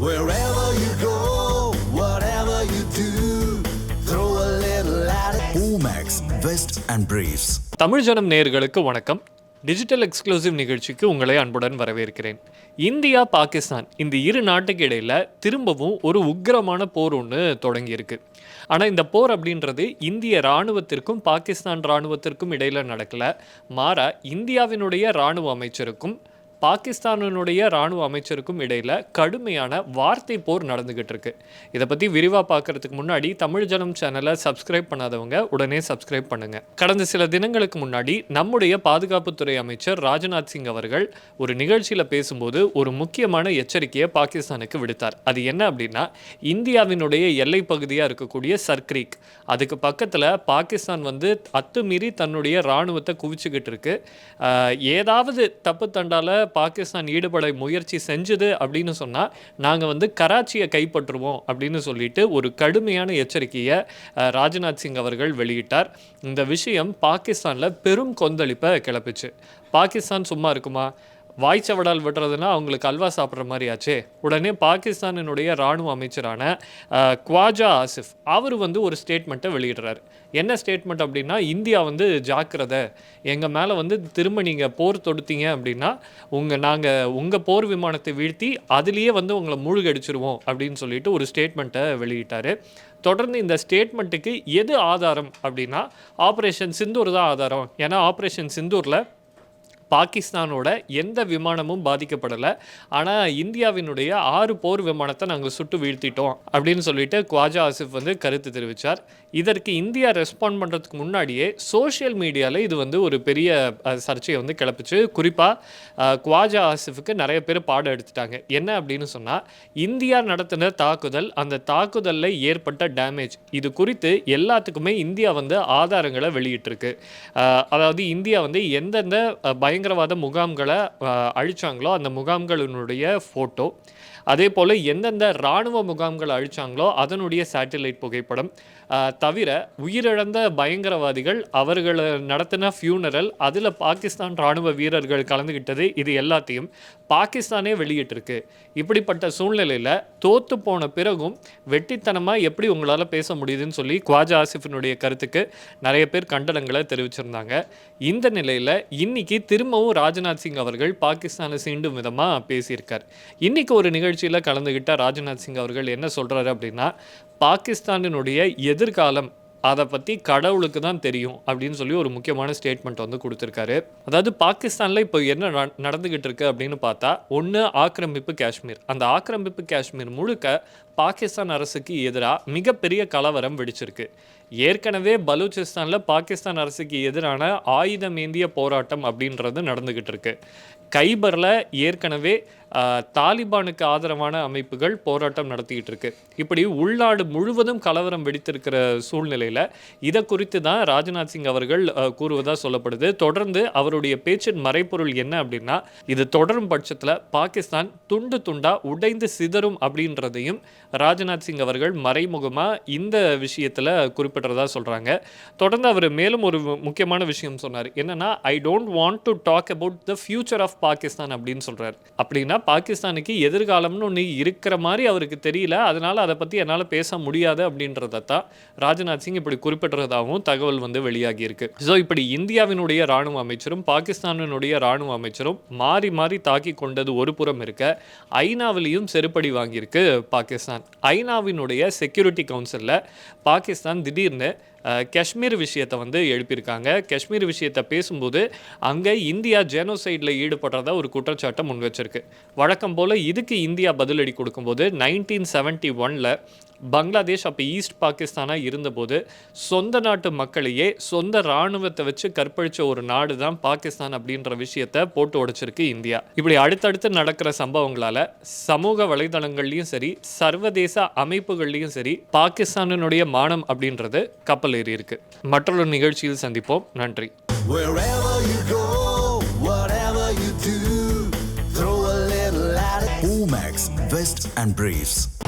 Wherever you go, whatever you do, throw a little at it. Omax, Vest and Briefs. Tamil ஜனம் நேயர்களுக்கு வணக்கம் digital exclusive நிகழ்ச்சிக்கு உங்களை அன்புடன் வரவேற்கிறேன் இந்தியா பாகிஸ்தான் இந்த இரு நாட்டுக்கு இடையில திரும்பவும் ஒரு உக்கிரமான போர் ஒன்று தொடங்கியிருக்கு ஆனால் இந்த போர் அப்படின்றது இந்திய இராணுவத்திற்கும் பாகிஸ்தான் இராணுவத்திற்கும் இடையில நடக்கல மாறா இந்தியாவினுடைய இராணுவ அமைச்சருக்கும் பாகிஸ்தானினுடைய ராணுவ அமைச்சருக்கும் இடையில் கடுமையான வார்த்தை போர் நடந்துகிட்டு இருக்கு. இதை பற்றி விரிவாக பார்க்கறதுக்கு முன்னாடி தமிழ் ஜனம் சேனலை சப்ஸ்கிரைப் பண்ணாதவங்க உடனே சப்ஸ்கிரைப் பண்ணுங்க. கடந்த சில தினங்களுக்கு முன்னாடி நம்முடைய பாதுகாப்புத்துறை அமைச்சர் ராஜ்நாத் சிங் அவர்கள் ஒரு நிகழ்ச்சியில் பேசும்போது ஒரு முக்கியமான எச்சரிக்கையை பாகிஸ்தானுக்கு விடுத்தார். அது என்ன அப்படின்னா இந்தியாவினுடைய எல்லை பகுதியாக இருக்கக்கூடிய சர்க்ரீக். அதுக்கு பக்கத்தில் பாகிஸ்தான் வந்து அத்துமீறி தன்னுடைய ராணுவத்தை குவிச்சுக்கிட்டு இருக்கு. ஏதாவது தப்பு தண்டால பாகிஸ்தான் ஈடுபட முயற்சி செஞ்சது அப்படின்னு சொன்னால் நாங்கள் வந்து கராச்சியை கைப்பற்றுவோம் அப்படின்னு சொல்லிட்டு ஒரு கடுமையான எச்சரிக்கையை ராஜ்நாத் சிங் அவர்கள் வெளியிட்டார். இந்த விஷயம் பாகிஸ்தானில் பெரும் கொந்தளிப்பை கிளப்பிச்சு. பாகிஸ்தான் சும்மா இருக்குமா? வாய்ச்சவடால் விடுறதுனா அவங்களுக்கு அல்வா சாப்பிட்ற மாதிரி உடனே பாகிஸ்தானினுடைய ராணுவ அமைச்சரான குவாஜா ஆசிஃப் அவர் வந்து ஒரு ஸ்டேட்மெண்ட்டை வெளியிடுறாரு. என்ன ஸ்டேட்மெண்ட் அப்படின்னா இந்தியா வந்து ஜாக்கிரதை. எங்கள் மேலே வந்து திரும்ப நீங்கள் போர் தொடுத்தீங்க அப்படின்னா உங்கள் நாங்கள் உங்கள் போர் விமானத்தை வீழ்த்தி அதுலேயே வந்து உங்களை மூழ்கடிச்சிருவோம் அப்படின்னு சொல்லிட்டு ஒரு ஸ்டேட்மெண்ட்டை வெளியிட்டார். தொடர்ந்து இந்த ஸ்டேட்மெண்ட்டுக்கு எது ஆதாரம் அப்படின்னா ஆப்ரேஷன் சிந்தூர் தான் ஆதாரம். ஏன்னா ஆப்ரேஷன் சிந்தூரில் பாகிஸ்தானோட எந்த விமானமும் பாதிக்கப்படலை. ஆனால் இந்தியாவினுடைய ஆறு போர் விமானத்தை நாங்கள் சுட்டு வீழ்த்திட்டோம் அப்படின்னு சொல்லிட்டு குவாஜா ஆசிஃப் வந்து கருத்து தெரிவித்தார் இதற்கு இந்தியா ரெஸ்பாண்ட் பண்ணுறதுக்கு முன்னாடியே சோஷியல் மீடியாவில் இது வந்து ஒரு பெரிய சர்ச்சையை வந்து கிளப்பிச்சு. குறிப்பாக குவாஜா ஆசிஃபுக்கு நிறைய பேர் பாடம் எடுத்துட்டாங்க. என்ன அப்படின்னு சொன்னால் இந்தியா நடத்தின தாக்குதல் அந்த தாக்குதலில் ஏற்பட்ட டேமேஜ் இது குறித்து எல்லாத்துக்குமே இந்தியா வந்து ஆதாரங்களை வெளியிட்டிருக்கு. அதாவது இந்தியா வந்து எந்தெந்த பயங்கர பயங்கரவாத முகாம்களை அழித்தாங்களோ அழிச்சாங்களோ அந்த முகாம்களினுடைய ஃபோட்டோ அதே போல் எந்தெந்த இராணுவ முகாம்களை அழிச்சாங்களோ அதனுடைய சேட்டிலைட் புகைப்படம். தவிர உயிரிழந்த பயங்கரவாதிகள் அவர்களை நடத்தின ஃபியூனரல் அதில் பாகிஸ்தான் இராணுவ வீரர்கள் கலந்துக்கிட்டது இது எல்லாத்தையும் பாகிஸ்தானே வெளியிட்டிருக்கு. இப்படிப்பட்ட சூழ்நிலையில் தோத்து போன பிறகும் வெட்டித்தனமாக எப்படி உங்களால் பேச முடியுதுன்னு சொல்லி குவாஜா ஆசிஃபினுடைய கருத்துக்கு நிறைய பேர் கண்டனங்களை தெரிவிச்சிருந்தாங்க. இந்த நிலையில் இன்னைக்கு திரும்பவும் ராஜ்நாத் சிங் அவர்கள் பாகிஸ்தானை சீண்டும் விதமாக பேசியிருக்கார். இன்னைக்கு ஒரு நிகழ்ச்சியில் கலந்துக்கிட்ட ராஜ்நாத் சிங் அவர்கள் என்ன சொல்கிறாரு அப்படின்னா பாகிஸ்தானினுடைய எதிர்காலம் அதை பற்றி கடவுளுக்கு தான் தெரியும் அப்படின்னு சொல்லி ஒரு முக்கியமான ஸ்டேட்மெண்ட் வந்து கொடுத்துருக்காரு. அதாவது பாகிஸ்தானில் இப்போ என்ன நட- இருக்கு அப்படின்னு பார்த்தா ஒன்று ஆக்கிரமிப்பு காஷ்மீர். அந்த ஆக்கிரமிப்பு காஷ்மீர் முழுக்க பாகிஸ்தான் அரசுக்கு எதிராக மிகப்பெரிய கலவரம் வெடிச்சிருக்கு. ஏற்கனவே பலூச்சிஸ்தானில் பாகிஸ்தான் அரசுக்கு எதிரான ஆயுதம் ஏந்திய போராட்டம் அப்படின்றது நடந்துக்கிட்டு இருக்கு. கைபரில் ஏற்கனவே தாலிபானுக்கு ஆதரவான அமைப்புகள் போராட்டம் நடத்திக்கிட்டு இருக்கு இப்படி உள்நாடு முழுவதும் கலவரம் வெடித்திருக்கிற சூழ்நிலையில் இதை குறித்து தான் ராஜ்நாத் சிங் அவர்கள் கூறுவதாக சொல்லப்படுது. தொடர்ந்து அவருடைய பேச்சின் மறைப்பொருள் என்ன அப்படின்னா இது தொடரும் பட்சத்தில் பாகிஸ்தான் துண்டு துண்டா உடைந்து சிதறும் அப்படின்றதையும் ராஜ்நாத் சிங் அவர்கள் மறைமுகமாக இந்த விஷயத்தில் குறிப்பிட்றதா சொல்கிறாங்க தொடர்ந்து அவர் மேலும் ஒரு முக்கியமான விஷயம் சொன்னார். என்னன்னா I don't want to talk about the future of Pakistan அப்படின்னு சொல்கிறார் அப்படின்னா பாகிஸ்தானுக்கு எதிர்காலம்னு ஒன்று இருக்கிற மாதிரி அவருக்கு தெரியல. அதனால் அதை பற்றி என்னால் பேச முடியாது அப்படின்றத தான் ராஜ்நாத் சிங் இப்படி குறிப்பிட்டதாகவும் தகவல் வந்து வெளியாகியிருக்கு ஸோ இப்படி இந்தியாவினுடைய ராணுவ அமைச்சரும் பாகிஸ்தானினுடைய ராணுவ அமைச்சரும் மாறி மாறி தாக்கி கொண்டது ஒரு புறம் இருக்க ஐநாவிலையும் செருப்படி வாங்கியிருக்கு பாகிஸ்தான். ஐநாவினுடைய செக்யூரிட்டி கவுன்சிலில் பாகிஸ்தான் திடீர்னு காஷ்மீர் விஷயத்தை வந்து எழுப்பியிருக்காங்க. காஷ்மீர் விஷயத்தை பேசும்போது அங்கே இந்தியா ஜெனோசைடில் ஈடுபடுறதா ஒரு குற்றச்சாட்டை முன் வச்சிருக்கு வழக்கம் போல் இதுக்கு இந்தியா பதிலடி கொடுக்கும்போது நைன்டீன் செவன்ட்டி ஒனில் பங்களாதேஷ் அப்போ ஈஸ்ட் பாகிஸ்தானாக இருந்தபோது சொந்த நாட்டு மக்களையே சொந்த இராணுவத்தை வச்சு கற்பழிச்ச ஒரு நாடு தான் பாகிஸ்தான் அப்படின்ற விஷயத்தை போட்டு உடைச்சிருக்கு இந்தியா இப்படி அடுத்தடுத்து நடக்கிற சம்பவங்களால சமூக வலைதளங்கள்லையும் சரி சர்வதேச அமைப்புகள்லையும் சரி பாகிஸ்தானினுடைய மானம் அப்படின்றது கப்பல் ஏறி இருக்கு மற்றொரு நிகழ்ச்சியில் சந்திப்போம் நன்றி. Omax, Vest and Briefs.